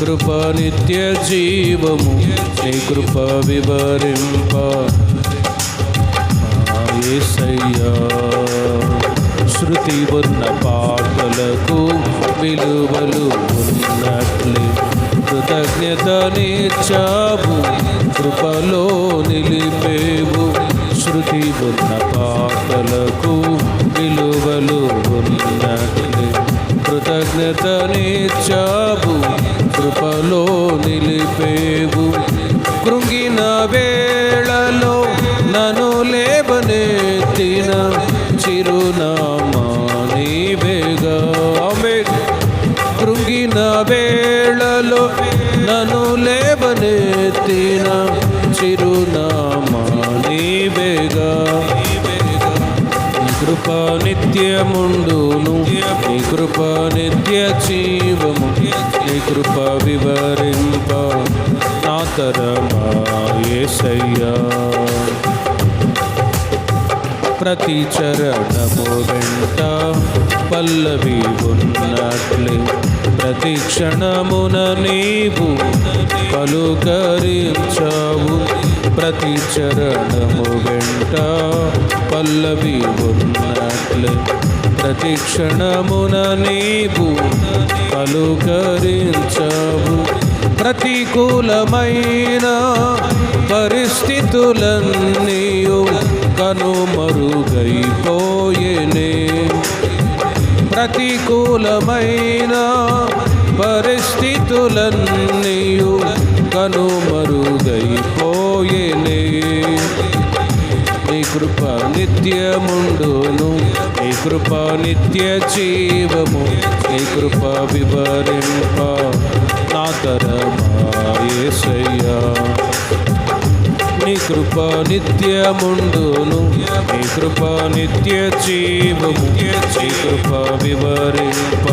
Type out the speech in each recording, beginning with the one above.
కృప నిత్య జీవము. నీ కృప వివరింప. ఆ శృతి ఉన్న పాటలకు విలువలు ఉన్నట్లే. కృతజ్ఞత నీచావు కృపలో నిలిపేవు. శృతి ఉన్న కృపలో నిలిపేవు. కృంగిన వేళలో నను లేవనెత్తిన చిరునామా నీవేగా ఆమేన్. కృంగిన వేళలో నను లేవనెత్తిన చిరునామా నీవేగా నీ కృప నిత్యముండును. నీ కృప నిత్య జీవము. నీ కృప వివరింప. నా తరమాయ్యా ప్రతి చరణము వెంట పల్లవి ఉన్నట్లే. ప్రతి క్షణమున నీవు పలుకరించావు. ప్రతి చరణము వెంట పల్లవి ఉన్నట్లే. ప్రతి క్షణమున నీవు పలుకరించావు ప్రతికూలమైన పరిస్థితులన్నీయు కనుమరుగైపోయేనే ప్రతికూలమైన పరిస్థితులన్నీయు కను మరుగైపోయేనే నీ కృప నిత్యముండును నీ కృప నిత్య జీవము నీ కృప వివరింప నా తరమాయేసయ్యా నీ కృప నిత్యముండును నీ కృప నిత్య జీవము నీ కృప వివరింప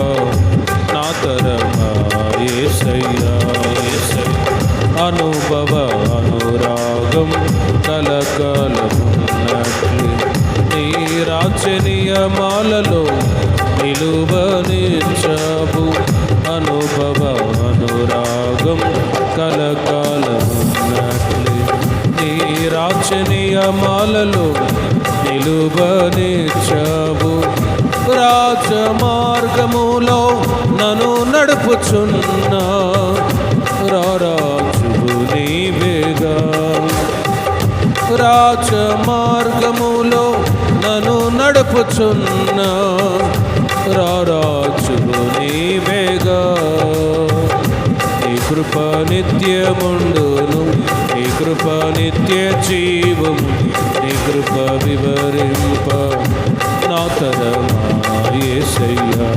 నా తరమాయే అనుభవ అనురాగం కలకలమున్నట్లు నీ రాచనీయమాలలో నిలువనిచ్చావు. అనుభవ అనురాగం కలకాలమున్నట్లు నీ రాచనీయమాలలో నిలువనిచ్చావు. రాజమార్గములో నన్ను నడుపుచున్నా రారా రాజ మార్గములో నన్ను నడుపుచున్న రారాజు నీవేగా. నీ కృప నిత్యముండును నీ కృప నిత్య జీవము నీ కృప వివరింప నా తరమాయేసయ్యా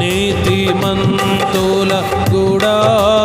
నీతిమంతుల గుడారాలలో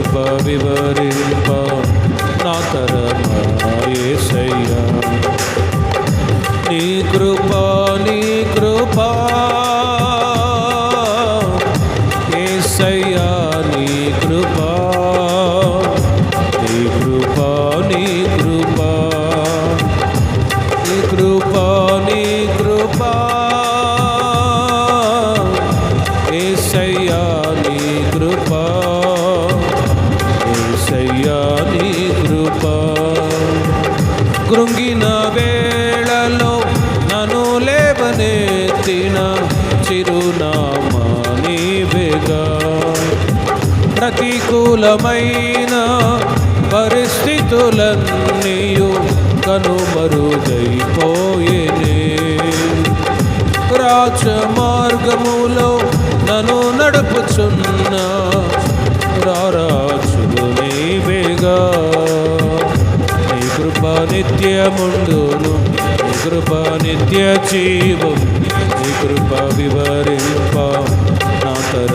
కృప వివరింప నా తరమాయేసయ్యా నీ కృప నీ కృప. ఏసయ్యా నీ కృప. నీ కృప నీ కృప. నీ కృప నీ కృప. ఏసయ్యా నీ కృప. ప్రతికూలమైన పరిస్థితులన్నీయు కనుమరుగైపోయేనే. రాజ మార్గములో నన్ను నడుపుచున్న రారాజులు నీవేగా. నీ కృప నిత్యముండును నీ కృప నిత్య జీవం నీ కృప వివరింప నా తర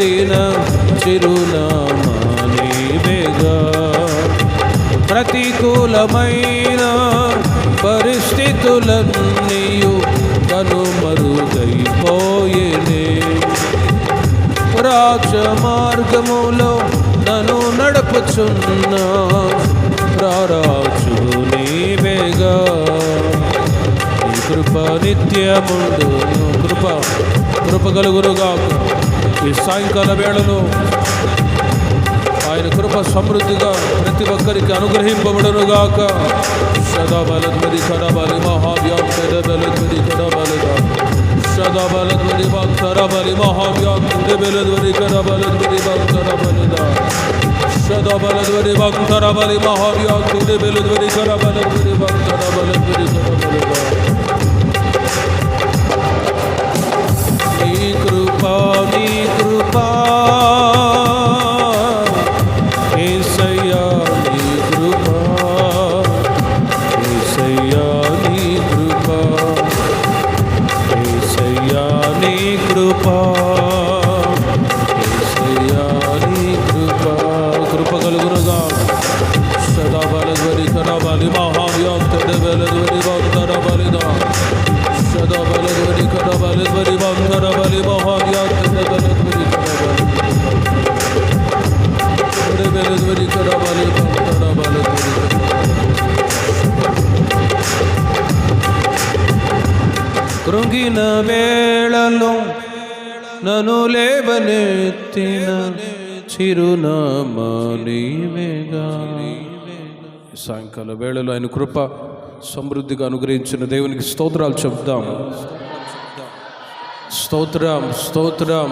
లేవనెత్తిన చిరునామా నీవేగా ప్రతికూలమైన పరిస్థితులన్నీయు కనుమరుగైపోయేనే రాజ మార్గములో నన్ను నడుపుచున్న రారాజు నీవేగా కృప నిత్యముండు కృప కృప కలుగురుగా ఈ సాయంకాల వేళలో ఆయన కృప సమృద్ధిగా ప్రతి ఒక్కరికి అనుగ్రహింపబడునుగాక సదా బలధ్వరి కర బలి మహావ్యాం పెద బలధ్వరి కర బలిగా సదా బలధ్వరి భక్తర బలి మహావ్యాం పెద బలధ్వరి కర బలధ్వరి భక్తర బలిదా సదా బలధ్వరి భక్తర బలి మహావ్యాం పెద బలధ్వరి కర బలధ్వరి భక్తర బలధ్వరి కర బలిదా నీ కృంగిన వేళలో నను లేవనెత్తిన చిరునామా నీవేగా సాయంకాల వేళలో ఆయన కృప సమృద్ధిగా అనుగ్రహించిన దేవునికి స్తోత్రాలు చెప్దాం. స్తోత్రం స్తోత్రం